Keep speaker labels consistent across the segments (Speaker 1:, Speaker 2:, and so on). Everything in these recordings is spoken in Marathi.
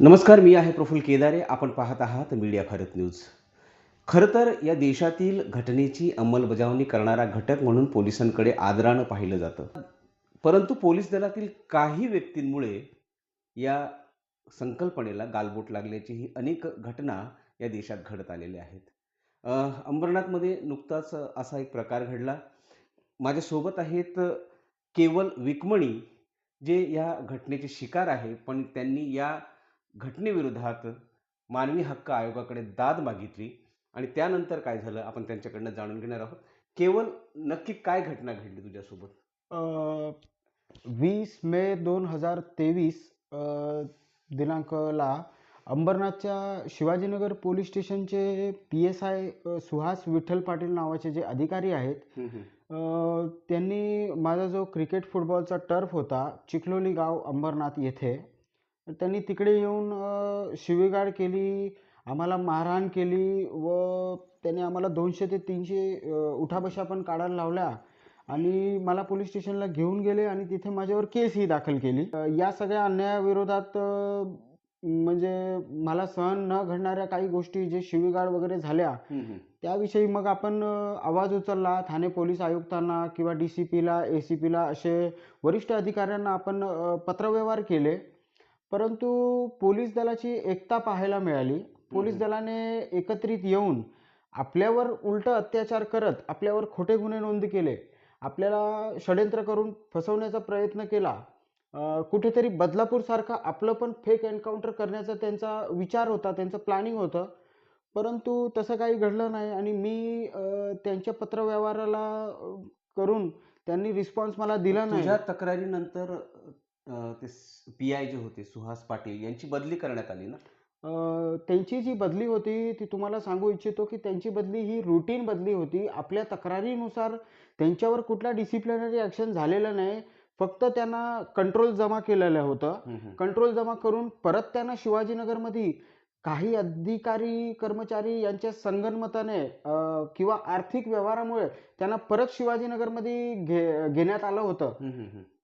Speaker 1: नमस्कार मी आहे प्रफुल्ल केदारे. आपण पाहत आहात मीडिया भारत न्यूज. खरं तर या देशातील घटनेची अंमलबजावणी करणारा घटक म्हणून पोलिसांकडे आदरानं पाहिलं जातं. परंतु पोलीस दलातील काही व्यक्तींमुळे या संकल्पनेला गालबोट लागल्याची ही अनेक घटना या देशात घडत आलेल्या आहेत. अंबरनाथमध्ये नुकताच असा एक प्रकार घडला. माझ्यासोबत आहेत केवल विकमणी जे या घटनेचे शिकार आहे पण त्यांनी या घटनेविरोधात मानवी हक्क आयोगाकडे दाद मागितली आणि त्यानंतर काय झालं आपण त्यांच्याकडनं जाणून घेणार आहोत. केवल नक्की काय घटना घडली तुझ्यासोबत?
Speaker 2: वीस मे दोन हजार तेवीस दिनांकला अंबरनाथच्या शिवाजीनगर पोलीस स्टेशनचे P S I Suhas Vitthal Patil नावाचे जे अधिकारी आहेत अ, त्यांनी माझा जो क्रिकेट फुटबॉलचा टर्फ होता चिखलोली गाव अंबरनाथ येथे त्यांनी तिकडे येऊन शिवीगाळ केली आम्हाला मारहाण केली व त्यांनी आम्हाला दोनशे ते तीनशे उठाबशा पण काढायला लावल्या आणि मला पोलीस स्टेशनला घेऊन गेले आणि तिथे माझ्यावर केसही दाखल केली. या सगळ्या अन्यायाविरोधात म्हणजे मला सहन न घडणाऱ्या काही गोष्टी जे शिवीगाळ वगैरे झाल्या त्याविषयी मग आपण आवाज उचलला. ठाणे पोलीस आयुक्तांना किंवा डी सी पीला ए सी पीला असे वरिष्ठ अधिकाऱ्यांना आपण पत्रव्यवहार केले. परंतु पोलीस दलाची एकता पाहायला मिळाली. पोलीस. दलाने एकत्रित येऊन आपल्यावर उलट अत्याचार करत आपल्यावर खोटे गुन्हे नोंद केले. आपल्याला षड्यंत्र करून फसवण्याचा प्रयत्न केला. कुठेतरी बदलापूरसारखं आपलं पण फेक एन्काउंटर करण्याचा त्यांचा विचार होता त्यांचं प्लॅनिंग होतं. परंतु तसं काही घडलं नाही आणि मी त्यांच्या पत्रव्यवहाराला करून त्यांनी रिस्पॉन्स मला दिला नाही.
Speaker 1: तुझ्या तक्रारीनंतर ते पी आय जे होते सुहास पाटील यांची बदली करण्यात आली ना?
Speaker 2: अ, त्यांची जी बदली होती ती तुम्हाला सांगू इच्छितो की त्यांची बदली ही रुटीन बदली होती. आपल्या तक्रारीनुसार त्यांच्यावर कुठला डिसिप्लिनरी ॲक्शन झालेलं नाही. फक्त त्यांना कंट्रोल जमा केलेलं होतं. कंट्रोल जमा करून परत त्यांना शिवाजीनगरमध्ये काही अधिकारी कर्मचारी यांच्या संगनमताने अ, किंवा आर्थिक व्यवहारामुळे त्यांना परत शिवाजीनगरमध्ये घे घेण्यात आलं होतं.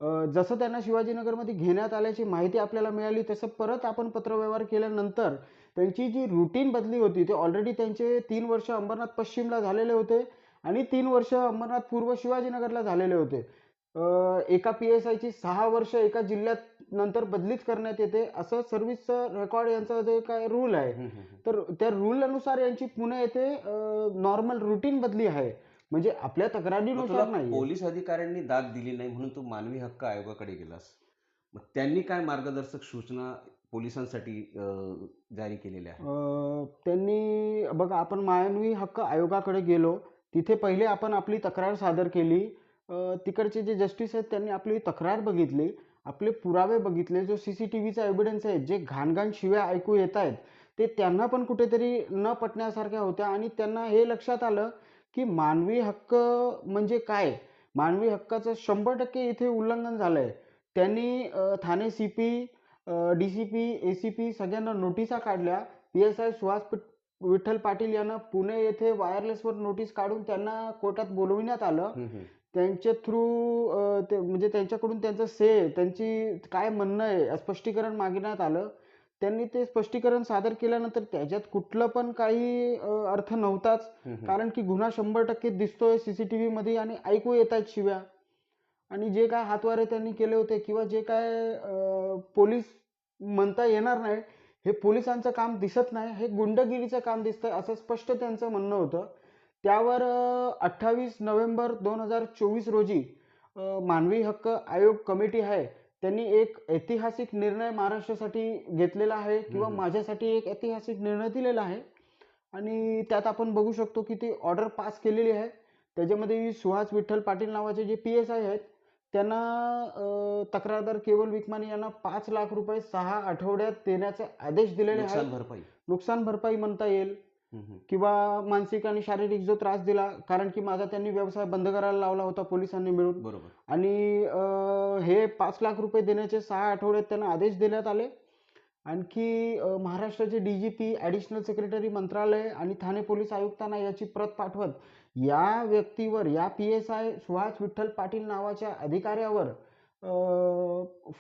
Speaker 2: अ, जसं त्यांना शिवाजीनगरमध्ये घेण्यात आल्याची माहिती आपल्याला मिळाली तसं परत आपण पत्रव्यवहार केल्यानंतर त्यांची जी रुटीन बदली होती ते ऑलरेडी त्यांचे तीन वर्ष अंबरनाथ पश्चिमला झालेले होते आणि तीन वर्ष अंबरनाथ पूर्व शिवाजीनगरला झालेले होते. अ, एका पी एस आयची सहा वर्ष एका जिल्ह्यात नंतर बदलीच करण्यात येते. असं सर्व्हिसचं रेकॉर्ड यांचा जे काय रूल आहे. तर त्या रूलनुसार यांची पुणे येथे नॉर्मल रुटीन बदली आहे. म्हणजे आपल्या तक्रारीनुसार नाही
Speaker 1: पोलीस अधिकाऱ्यांनी दाद दिली नाही म्हणून तू मानवी हक्क आयोगाकडे गेलास. मग त्यांनी काय मार्गदर्शक सूचना पोलिसांसाठी जारी केलेल्या आहेत?
Speaker 2: त्यांनी बघा आपण मानवी हक्क आयोगाकडे गेलो. तिथे पहिले आपण आपली तक्रार सादर केली. तिकडचे जे जस्टिस आहेत त्यांनी आपली तक्रार बघितली. आपले पुरावे बघितले जो सी सी टी व्हीचा एव्हिडन्स आहे जे घाणघाण शिव्या ऐकू येत आहेत ते त्यांना पण कुठेतरी न पटण्यासारख्या होत्या. आणि त्यांना हे लक्षात आलं की मानवी हक्क म्हणजे काय? मानवी हक्काचं शंभर टक्के इथे उल्लंघन झालं आहे त्यांनी Thane Thane C P D C P A C P सगळ्यांना नोटिसा काढल्या. P S I Suhas Vitthal Patil यांना पुणे येथे वायरलेसवर नोटीस काढून त्यांना कोर्टात बोलविण्यात आलं. त्यांच्या थ्रू ते म्हणजे त्यांच्याकडून त्यांचं से त्यांची काय म्हणणं आहे स्पष्टीकरण मागण्यात आलं. त्यांनी ते स्पष्टीकरण सादर केल्यानंतर त्याच्यात कुठलं पण काही अर्थ नव्हताच. कारण की गुन्हा शंभर टक्के दिसतोय सीसीटीव्ही मध्ये आणि ऐकू येत आहेत शिव्या. आणि जे काय हातवारे त्यांनी केले होते किंवा जे काय पोलीस म्हणता येणार नाही हे पोलिसांचं काम दिसत नाही हे गुंडगिरीचं काम दिसतंय असं स्पष्ट त्यांचं म्हणणं होतं. त्यावर अठ्ठावीस नोव्हेंबर दोन हजार चोवीस रोजी मानवी हक्क आयोग कमिटी आहे. त्यांनी एक ऐतिहासिक निर्णय महाराष्ट्रासाठी घेतलेला आहे किंवा. माझ्यासाठी एक ऐतिहासिक निर्णय दिलेला आहे. आणि त्यात आपण बघू शकतो की ती ऑर्डर पास केलेली आहे. त्याच्यामध्ये सुहास विठ्ठल पाटील नावाचे जे पी एस आय आहेत त्यांना तक्रारदार केवल विकमानी यांना पाच लाख रुपये सहा आठवड्यात देण्याचे आदेश दिलेले आहेत.
Speaker 1: भरपाई.
Speaker 2: नुकसान भरपाई म्हणता येईल. किंवा मानसिक आणि शारीरिक जो त्रास दिला कारण की माझा त्यांनी व्यवसाय बंद करायला लावला होता पोलिसांनी मिळून.
Speaker 1: बरोबर.
Speaker 2: आणि अ, हे पाच लाख रुपये देण्याचे सहा आठवड्यात त्यांना आदेश देण्यात आले. आणखी अ, महाराष्ट्राचे D G P additional secretary मंत्रालय आणि ठाणे पोलीस आयुक्तांना याची प्रत पाठवत या व्यक्तीवर या P S I Suhas Vitthal Patil नावाच्या अधिकाऱ्यावर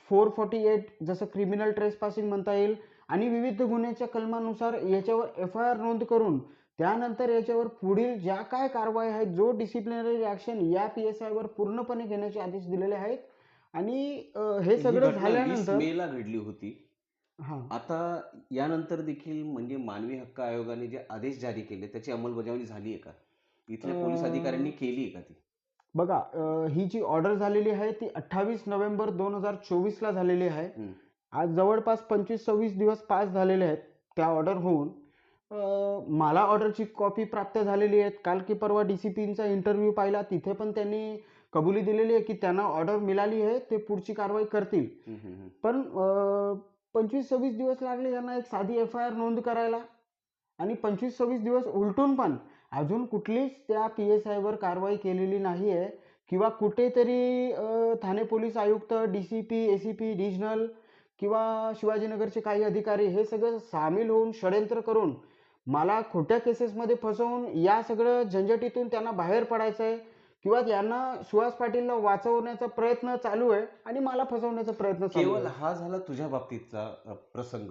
Speaker 2: फोर फॉर्टी एट जसं क्रिमिनल ट्रेसपासिंग म्हणता येईल आणि विविध गुन्ह्याच्या कलमानुसार याच्यावर एफ आय आर नोंद करून त्यानंतर याच्यावर पुढील ज्या काय कारवाई आहेत जो डिसिप्लिनरी ॲक्शन या पी एस आयवर पूर्णपणे घेण्याचे आदेश दिलेले आहेत. आणि हे सगळं झाल्यानंतर
Speaker 1: मेला घडली होती.
Speaker 2: हां.
Speaker 1: आता यानंतर देखील म्हणजे मानवी हक्क आयोगाने जे आदेश जारी केले त्याची अंमलबजावणी झाली आहे का? इथल्या पोलीस अधिकाऱ्यांनी केली आहे का ती?
Speaker 2: बघा ही जी ऑर्डर झालेली आहे ती अठ्ठावीस नोव्हेंबर दोन हजार चोवीसला झालेली आहे. आज जवळपास पंचवीस सव्वीस दिवस पास झालेले आहेत त्या ऑर्डर होऊन. मला ऑर्डरची कॉपी प्राप्त झालेली आहे काल की परवा डी सी पींचा इंटरव्ह्यू पाहिला. तिथे पण त्यांनी कबुली दिलेली आहे की त्यांना ऑर्डर मिळाली आहे. ते पुढची कारवाई करतील. पण पंचवीस सव्वीस दिवस लागले यांना एक साधी एफ आय आर नोंद करायला. आणि पंचवीस सव्वीस दिवस उलटून पण अजून कुठलीच त्या पी एस आयवर कारवाई केलेली नाही आहे. किंवा कुठेतरी ठाणे पोलीस आयुक्त D C P A C P regional किंवा शिवाजीनगरचे काही अधिकारी हे सगळं सामील होऊन षडयंत्र करून मला खोट्या केसेसमध्ये फसवून या सगळं झंझटीतून त्यांना बाहेर पडायचं आहे किंवा यांना सुहास पाटीलला वाचवण्याचा प्रयत्न चालू आहे आणि मला फसवण्याचा प्रयत्न चालू
Speaker 1: केवळ हा झाला तुझ्या बाबतीतचा अ, प्रसंग.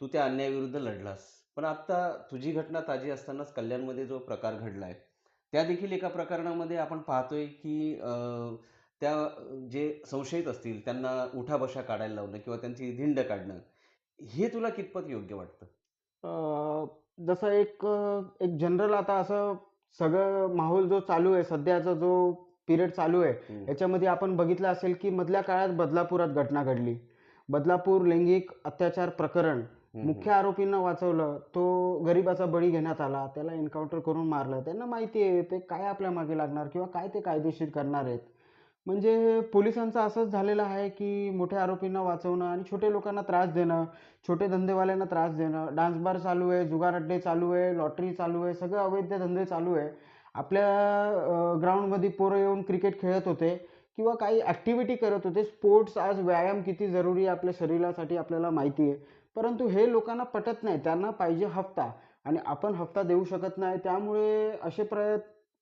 Speaker 1: तू त्या अन्यायाविरुद्ध लढलास. पण आता तुझी घटना ताजी असतानाच कल्याणमध्ये जो प्रकार घडलाय त्या देखील एका प्रकरणामध्ये आपण पाहतोय की अ, त्या जे संशयित असतील त्यांना उठाबशा काढायला लावणं किंवा त्यांची धिंड काढणं हे तुला कितपत योग्य वाटतं?
Speaker 2: अ, जसं एक एक जनरल आता असं सगळं माहोल जो चालू आहे सध्याचा जो पिरियड चालू आहे. याच्यामध्ये आपण बघितलं असेल की मधल्या काळात बदलापुरात घटना घडली. बदलापूर लैंगिक अत्याचार प्रकरण मुख्य आरोपींना वाचवलं तो गरिबाचा बळी घेण्यात आला त्याला एन्काउंटर करून मारलं. त्यांना माहिती आहे ते काय आपल्या मागे लागणार किंवा काय ते कायदेशीर करणार आहेत? म्हणजे पोलिसांचं असंच झालेलं आहे की मोठ्या आरोपींना वाचवणं आणि छोटे लोकांना त्रास देणं छोटे धंदेवाल्यांना त्रास देणं डान्स बार चालू आहे जुगार अड्डे चालू आहे लॉटरी चालू आहे सगळं अवैध धंदे चालू आहे. आपल्या ग्राउंडमध्ये पोरं येऊन क्रिकेट खेळत होते किंवा काही ॲक्टिव्हिटी करत होते. स्पोर्ट्स आज व्यायाम किती जरुरी आहे आपल्या शरीरासाठी आपल्याला माहिती आहे. परंतु हे लोकांना पटत नाही. त्यांना पाहिजे हप्ता आणि आपण हफ्ता देऊ शकत नाही. त्यामुळे असे प्र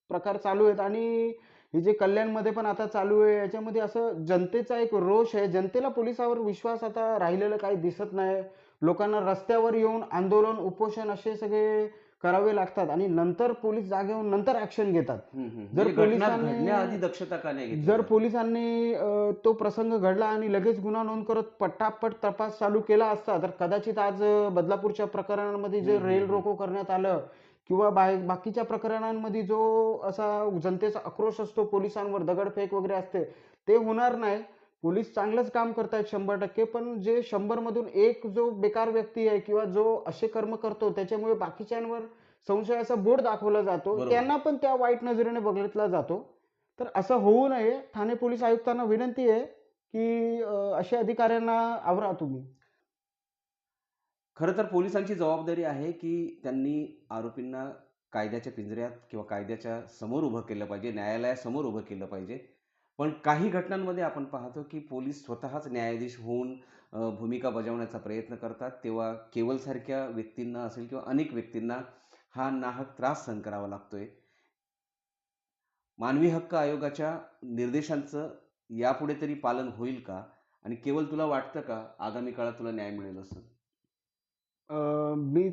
Speaker 2: प्रकार चालू आहेत. आणि हे जे कल्याणमध्ये पण आता चालू आहे याच्यामध्ये असं जनतेचा एक रोष आहे जनतेला पोलिसावर विश्वास आता राहिलेलं काही दिसत नाही लोकांना रस्त्यावर येऊन आंदोलन उपोषण असे सगळे करावे लागतात आणि नंतर पोलीस जागे होऊन नंतर ॲक्शन घेतात. जर पोलिसांनी-
Speaker 1: दक्षता का नाही
Speaker 2: जर? पोलिसांनी तो प्रसंग घडला आणि लगेच गुन्हा नोंद करत पटापट तपास चालू केला असता तर कदाचित आज बदलापूरच्या प्रकरणांमध्ये जे रेल. रोको करण्यात आलं किंवा बाय बाकीच्या प्रकरणांमध्ये जो असा जनतेचा आक्रोश असतो पोलिसांवर दगडफेक वगैरे असते ते होणार नाही. पोलीस चांगलंच काम करतायत शंभर टक्के पण जे शंभर मधून एक जो बेकार व्यक्ती आहे किंवा जो असे कर्म करतो त्याच्यामुळे बाकीच्यांवर संशयाचा बोट दाखवला जातो. त्यांना पण त्या वाईट नजरेने बघितला जातो. तर असं होऊ नये. ठाणे पोलीस आयुक्तांना विनंती आहे की अशा अधिकाऱ्यांना आवरा तुम्ही.
Speaker 1: खरं तर पोलिसांची जबाबदारी आहे की त्यांनी आरोपींना कायद्याच्या पिंजऱ्यात किंवा कायद्याच्या समोर उभं केलं पाहिजे न्यायालयासमोर उभं केलं पाहिजे. पण काही घटनांमध्ये आपण पाहतो की पोलीस स्वतःच न्यायाधीश होऊन भूमिका बजावण्याचा प्रयत्न करतात. तेव्हा केवलसारख्या व्यक्तींना असेल किंवा अनेक व्यक्तींना हा नाहक त्रास सहन करावा लागतोय. मानवी हक्क आयोगाच्या निर्देशांचं यापुढे तरी पालन होईल का? आणि केवळ तुला वाटतं का? आगामी काळात तुला न्याय मिळेल असं?
Speaker 2: मी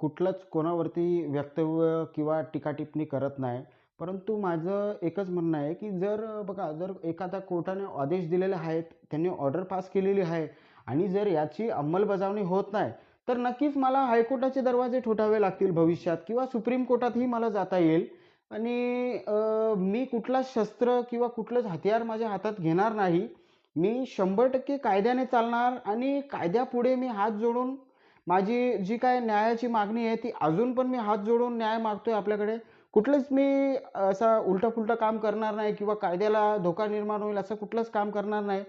Speaker 2: कुठलंच कोणावरती वक्तव्य किंवा टीकाटिप्पणी करत नाही. परंतु माझं एकच म्हणणं आहे की जर बघा जर एखाद्या कोर्टाने आदेश दिलेले आहेत त्यांनी ऑर्डर पास केलेली आहे आणि जर याची अंमलबजावणी होत नाही तर नक्कीच मला हायकोर्टाचे दरवाजे ठोठावे लागतील भविष्यात किंवा सुप्रीम कोर्टातही मला जाता येईल. आणि मी कुठलाच शस्त्र किंवा कुठलंच हतियार माझ्या हातात घेणार नाही. मी शंभर टक्के कायद्याने चालणार आणि कायद्यापुढे मी हात जोडून माझी जी काय न्यायाची मागणी आहे ती अजून पण मी हात जोडून न्याय मागतोय आपल्याकडे. कुठलंच मी असा उलटा काम करणार नाही किंवा कायद्याला धोका निर्माण होईल असं कुठलंच काम करणार नाही.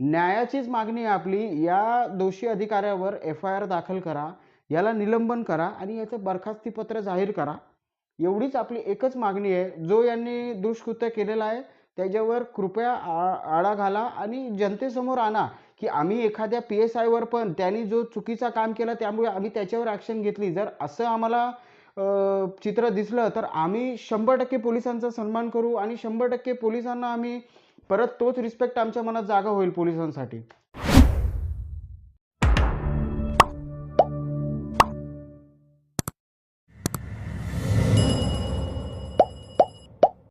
Speaker 2: न्यायाचीच मागणी आहे आपली या दोषी अधिकाऱ्यावर एफ आय आर दाखल करा याला निलंबन करा आणि याचं बरखास्तीपत्र जाहीर करा. एवढीच आपली एकच मागणी आहे. जो यांनी दुष्कृत्य केलेलं आहे त्याच्यावर कृपया आ आळा घाला आणि जनतेसमोर आणा. की आम्ही एखाद्या पी एस आयवर पण त्यांनी जो चुकीचा काम केला त्यामुळे आम्ही त्याच्यावर ॲक्शन घेतली. जर असं आम्हाला चित्र दिसलं तर आम्ही शंभर टक्के पोलिसांचा सन्मान करू आणि शंभर टक्के पोलिसांना आम्ही परत तोच रिस्पेक्ट आमच्या मनात जागा होईल पोलिसांसाठी.